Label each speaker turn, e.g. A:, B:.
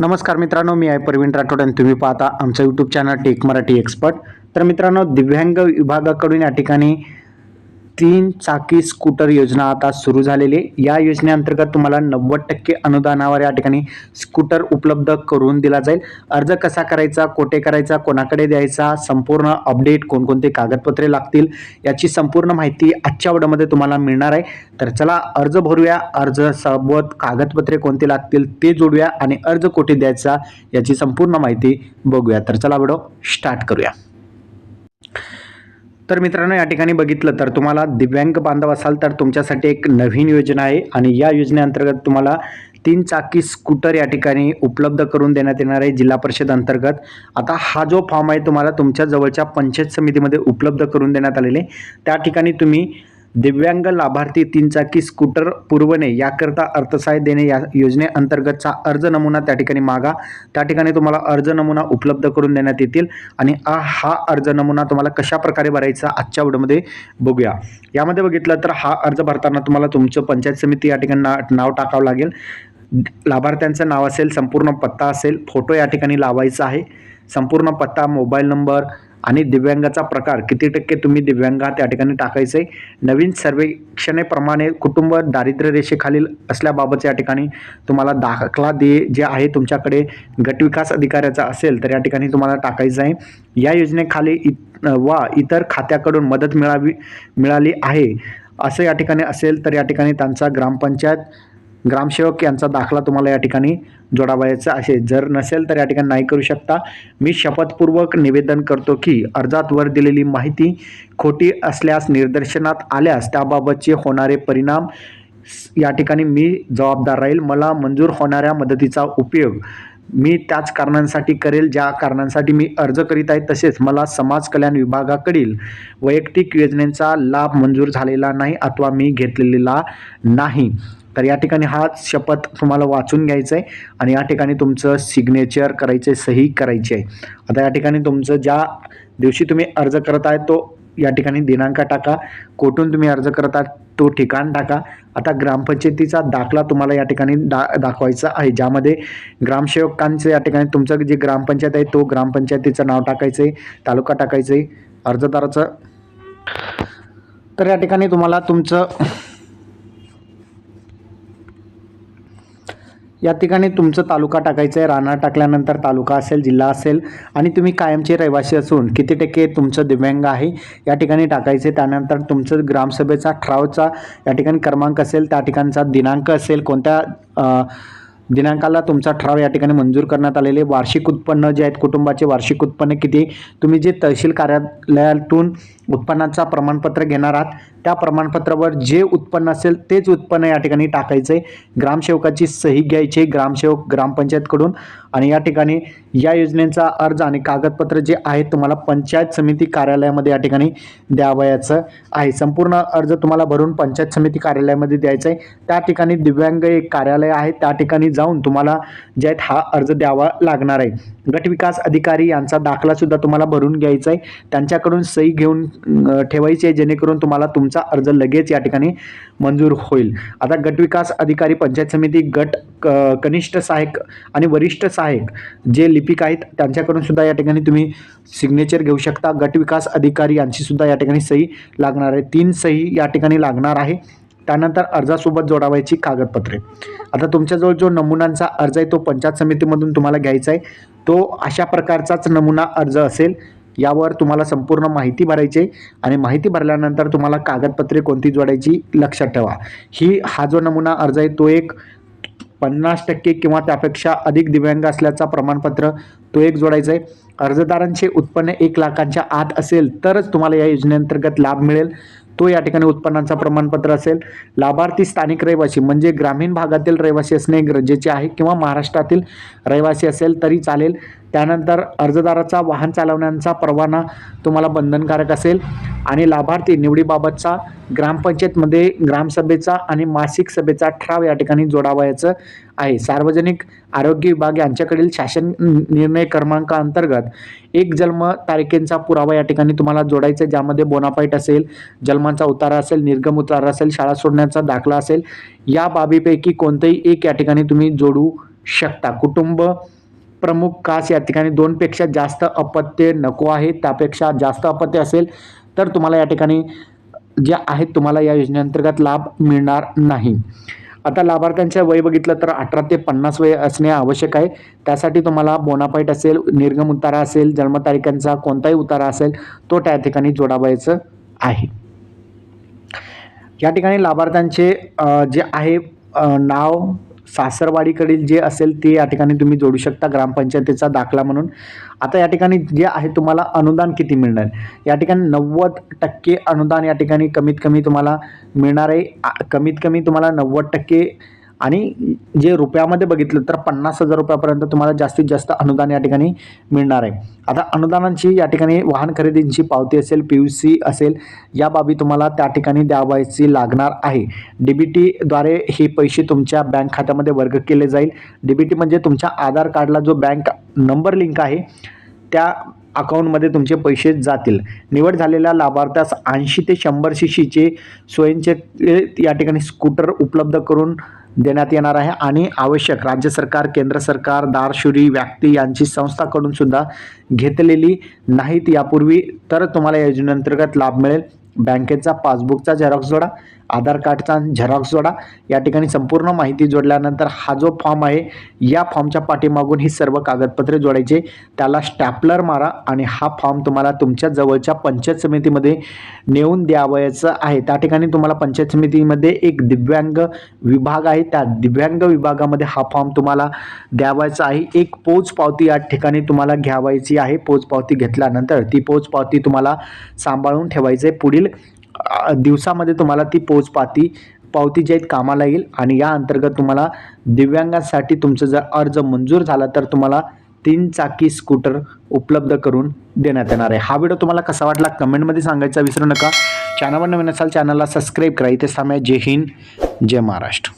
A: नमस्कार मित्रांनो मी आहे प्रवीण राठोड आणि तुम्ही पाहता आमचं YouTube channel tech Marathi expert तर मित्रांनो दिव्यांग विभागाकडून या ठिकाणी तीन चाकी स्कूटर योजना आता सुरू झालेली आहे. या योजनेअंतर्गत तुम्हाला नव्वद टक्के अनुदानावर या ठिकाणी स्कूटर उपलब्ध करून दिला जाईल. अर्ज कसा करायचा कोठे करायचा कोणाकडे द्यायचा संपूर्ण अपडेट कोणकोणते कागदपत्रे लागतील याची संपूर्ण माहिती आजच्या व्हिडिओमध्ये तुम्हाला मिळणार आहे. तर चला अर्ज भरूया अर्ज सोबत कागदपत्रे कोणते लागतील ते जोडूया आणि अर्ज कोठे द्यायचा याची संपूर्ण माहिती बघूया. तर चला व्हिडिओ स्टार्ट करूया. तर मित्रांनो या ठिकाणी बघितलं तर तुम्हाला दिव्यांग बांधव असाल तर तुमच्यासाठी एक नवीन योजना आहे आणि या योजनेअंतर्गत तुम्हाला तीन चाकी स्कूटर या ठिकाणी उपलब्ध करून देण्यात येणार आहे जिल्हा परिषद अंतर्गत. आता हा जो फॉर्म आहे तुम्हाला तुमच्या जवळच्या पंचायत समितीमध्ये उपलब्ध करून देण्यात आलेले. त्या ठिकाणी तुम्ही दिव्यांग लाभार्थी तीन चाकी स्कूटर पुरवणे याकरता अर्थसहाय्य देणे या योजनेअंतर्गतचा अर्ज नमुना त्या ठिकाणी मागा. त्या ठिकाणी तुम्हाला अर्ज नमुना उपलब्ध करून देण्यात येतील आणि आ- हा अर्ज नमुना तुम्हाला कशा प्रकारे भरायचा आजच्या व्हिडिओमध्ये बघूया. यामध्ये बघितलं तर हा अर्ज भरताना तुम्हाला तुमचं पंचायत समिती या ठिकाणी ना नाव टाकावं लागेल. लाभार्थ्यांचं नाव असेल संपूर्ण पत्ता असेल फोटो या ठिकाणी लावायचा आहे. संपूर्ण पत्ता मोबाईल नंबर आणि दिव्यांगाचा प्रकार. किती टक्के तुम्ही दिव्यांग त्या ठिकाणी टाकायचं आहे नवीन सर्वेक्षणेप्रमाणे कुटुंब दारिद्र्य रेषेखालील असल्याबाबत या ठिकाणी तुम्हाला दाखला दे जे आहे तुमच्याकडे गटविकास अधिकाऱ्याचा असेल तर या ठिकाणी तुम्हाला टाकायचं आहे या योजनेखाली इत वा इतर खात्याकडून मदत मिळावी मिळाली आहे. असं या ठिकाणी असेल तर या ठिकाणी त्यांचा ग्रामपंचायत ग्रामसेवक यांचा दाखला तुम्हाला या ठिकाणी जोडावायचा असेल जर नसेल तर या ठिकाणी नाही करू शकता. मी शपथपूर्वक निवेदन करतो की अर्जात वर दिलेली माहिती खोटी असल्यास निदर्शनात आल्यास त्याबाबतचे होणारे परिणाम या ठिकाणी मी जबाबदार राहील. मला मंजूर होणाऱ्या मदतीचा उपयोग मी त्याच कारणांसाठी करेल. ज्या कारणांसाठी मी अर्ज करीत आहे तसेच मला समाज कल्याण विभागाकडील वैयक्तिक योजनेचा लाभ मंजूर झालेला नाही अथवा मी घेतलेला नाही. तर या ठिकाणी हा शपथ तुम्हाला वाचून घ्यायचं आहे आणि या ठिकाणी तुमचं सिग्नेचर करायचं आहे सही करायची आहे आता या ठिकाणी तुमचं ज्या दिवशी तुम्ही अर्ज करत आहे तो या ठिकाणी दिनांक टाका. कोठून तुम्ही अर्ज करत आहात तो ठिकाण टाका. आता ग्रामपंचायतीचा दाखला तुम्हाला या ठिकाणी दा दाखवायचा आहे. ज्यामध्ये ग्रामसेवकांचं या ठिकाणी तुमचं जे ग्रामपंचायत आहे तो ग्रामपंचायतीचं नाव टाकायचं आहे तालुका टाकायचं आहे अर्जदाराचं. तर या ठिकाणी तुम्हाला तुमचं या ठिकाणी तुमचं तालुका टाकायचं आहे. राणा टाकल्यानंतर तालुका असेल जिल्हा असेल आणि तुम्ही कायमचे रहिवासी असून किती टक्के तुमचं दिव्यांग आहे या ठिकाणी टाकायचे त्यानंतर तुमचं ग्रामसभेचा ठरावचा या ठिकाणी क्रमांक असेल त्या ठिकाणचा दिनांक असेल कोणत्या दिनांकाला तुमचा ठराव या ठिकाणी मंजूर करण्यात आलेले वार्षिक उत्पन्न जे आहेत कुटुंबाचे वार्षिक उत्पन्न किती तुम्ही जे तहसील कार्यालयातून उत्पन्नाचा प्रमाणपत्र घेणार आहात. त्या प्रमाणपत्रावर जे उत्पन्न असेल तेच उत्पन्न या ठिकाणी टाकायचं आहे ग्रामसेवकाची सही घ्यायची आहे, ग्रामसेवक ग्रामपंचायतकडून. आणि या ठिकाणी या योजनेचा अर्ज आणि कागदपत्र जे आहेत तुम्हाला पंचायत समिती कार्यालयामध्ये या ठिकाणी द्यावयाचं आहे. संपूर्ण अर्ज तुम्हाला भरून पंचायत समिती कार्यालयामध्ये द्यायचं आहे त्या ठिकाणी दिव्यांग एक कार्यालय आहे. त्या ठिकाणी जाऊन तुम्हाला जे आहेत हा अर्ज द्यावा लागणार आहे. गटविकास अधिकारी यांचा दाखलासुद्धा तुम्हाला भरून घ्यायचा आहे त्यांच्याकडून सही घेऊन ठेवायची आहे जेणेकरून तुम्हाला तुमचा अर्ज लगेच या ठिकाणी मंजूर होईल. आता गटविकास अधिकारी पंचायत समिती गट क- कनिष्ठ सहाय्यक आणि वरिष्ठ सहाय्यक जे लिपिक आहेत त्यांच्याकडून सुद्धा या ठिकाणी तुम्ही सिग्नेचर घेऊ शकता. गटविकास अधिकारी यांची सुद्धा या ठिकाणी सही लागणार आहे. तीन सही या ठिकाणी लागणार आहे. त्यानंतर अर्जासोबत जोडावायची कागदपत्रे. आता तुमच्याजवळ जो नमुन्यांचा अर्ज आहे तो पंचायत समितीमधून तुम्हाला घ्यायचा आहे. तो अशा प्रकारचाच नमुना अर्ज असेल. यावर तुम्हाला संपूर्ण माहिती भरायची आहे. आणि माहिती भरल्यानंतर तुम्हाला कागदपत्रे कोणती जोडायची लक्षात ठेवा. ही हा जो नमुना अर्ज आहे तो एक पन्नास टक्के किंवा त्यापेक्षा अधिक दिव्यांग असल्याचा प्रमाणपत्र तो एक जोडायचा आहे. अर्जदारांचे उत्पन्न एक लाखांच्या आत असेल तरच तुम्हाला या योजनेअंतर्गत लाभ मिळेल. तो या ठिकाणी उत्पन्नाचा प्रमाणपत्र असेल. लाभार्थी स्थानिक रहिवासी म्हणजे ग्रामीण भागातील रहिवासी असणे गरजेचे आहे किंवा महाराष्ट्रातील रहिवासी असेल तरी चालेल. त्यानंतर अर्जदाराचा वाहन चालवण्याचा परवाना तुम्हाला बंधनकारक असेल. आणि लाभार्थी निवडीबाबतचा ग्रामपंचायतमध्ये ग्रामसभेचा आणि मासिक सभेचा ठराव या ठिकाणी जोडावयाचं आहे. सार्वजनिक आरोग्य विभाग यांच्याकडील शासन निर्णय क्रमांका अंतर्गत एक जन्म तारखेचा पुरावा या ठिकाणी तुम्हाला जोडायचा आहे, ज्यामध्ये बोनाफाईट असेल जन्मांचा उतारा असेल निर्गम उतारा असेल शाळा सोडण्याचा दाखला असेल. या बाबीपैकी कोणतंही एक या ठिकाणी तुम्ही जोडू शकता. कुटुंब प्रमुख कास या ठिकाणी दोनपेक्षा जास्त अपत्य नको आहे. त्यापेक्षा जास्त अपत्य असेल तर तुम्हाला या ठिकाणी जे आहेत तुम्हाला या योजनेअंतर्गत लाभ मिळणार नाही. आता लाभार्थ्यांच्या वय बघितलं तर अठरा ते पन्नास वय असणे आवश्यक आहे. त्यासाठी तुम्हाला बोनापाईट असेल निर्गम उतारा असेल जन्मतारीखांचा कोणताही उतारा असेल तो त्या ठिकाणी जोडावायचं आहे. या ठिकाणी लाभार्थ्यांचे जे आहे नाव सासरवाडीकडील जे असेल ते या ठिकाणी तुम्ही जोडू शकता ग्रामपंचायतीचा दाखला म्हणून. आता या ठिकाणी जे आहे तुम्हाला अनुदान किती मिळणार? या ठिकाणी नव्वद टक्के अनुदान या ठिकाणी कमीत कमी तुम्हाला मिळणार आहे. कमीत कमी तुम्हाला नव्वद टक्के आणि जे रुपयामध्ये बघितलं तर पन्नास हजार रुपयापर्यंत तुम्हाला जास्तीत जास्त अनुदान या ठिकाणी मिळणार आहे. आता अनुदानांची या ठिकाणी वाहन खरेदींची पावती असेल पी यू सी असेल या बाबी तुम्हाला त्या ठिकाणी द्यावायची लागणार आहे. डी बी टीद्वारे हे पैसे तुमच्या बँक खात्यामध्ये वर्ग केले जाईल. डी बी टी म्हणजे तुमच्या आधार कार्डला जो बँक नंबर लिंक आहे त्या अकाउंटमध्ये तुमचे पैसे जातील. निवड झालेल्या लाभार्थ्यास ऐंशी ते शंभर सी सीचे स्वयंचे या ठिकाणी स्कूटर उपलब्ध करून देण्यात येणार आहे आणि आवश्यक राज्य सरकार केंद्र सरकार दारशुरी व्यक्ती यांची संस्थाकडून सुद्धा घेतलेली नाहीत. यापूर्वी तर तुम्हाला योजनेअंतर्गत लाभ मिळेल. बँकेचा पासबुकचा झेरॉक्स जोडा. आधार कार्डचा झेरॉक्स जोडा या ठिकाणी संपूर्ण माहिती जोडल्यानंतर हा जो फॉर्म आहे या फॉर्मच्या पाठीमागून ही सर्व कागदपत्रे जोडायचे. त्याला स्टॅपलर मारा आणि हा फॉर्म तुम्हाला तुमच्या जवळच्या पंचायत समितीमध्ये नेऊन द्यावयाचं आहे. त्या ठिकाणी तुम्हाला पंचायत समितीमध्ये एक दिव्यांग विभाग आहे. त्या दिव्यांग विभागामध्ये हा फॉर्म तुम्हाला द्यावायचा आहे. एक पोच पावती या ठिकाणी तुम्हाला घ्यावायची आहे. पोच पावती घेतल्यानंतर ती पोच पावती तुम्हाला सांभाळून ठेवायची. आहे पुढील दिवसामध्ये तुम्हाला ती पोच पावती पावती जी आहेत कामाला येईल आणि या अंतर्गत तुम्हाला दिव्यांगांसाठी तुमचं जर अर्ज मंजूर झाला तर तुम्हाला तीन चाकी स्कूटर उपलब्ध करून देण्यात येणार आहे. हा व्हिडिओ तुम्हाला कसा वाटला कमेंटमध्ये सांगायचा विसरू नका. चॅनलवर नवीन असाल चॅनलला सबस्क्राईब करा. इथे सामाय जय हिंद जय महाराष्ट्र.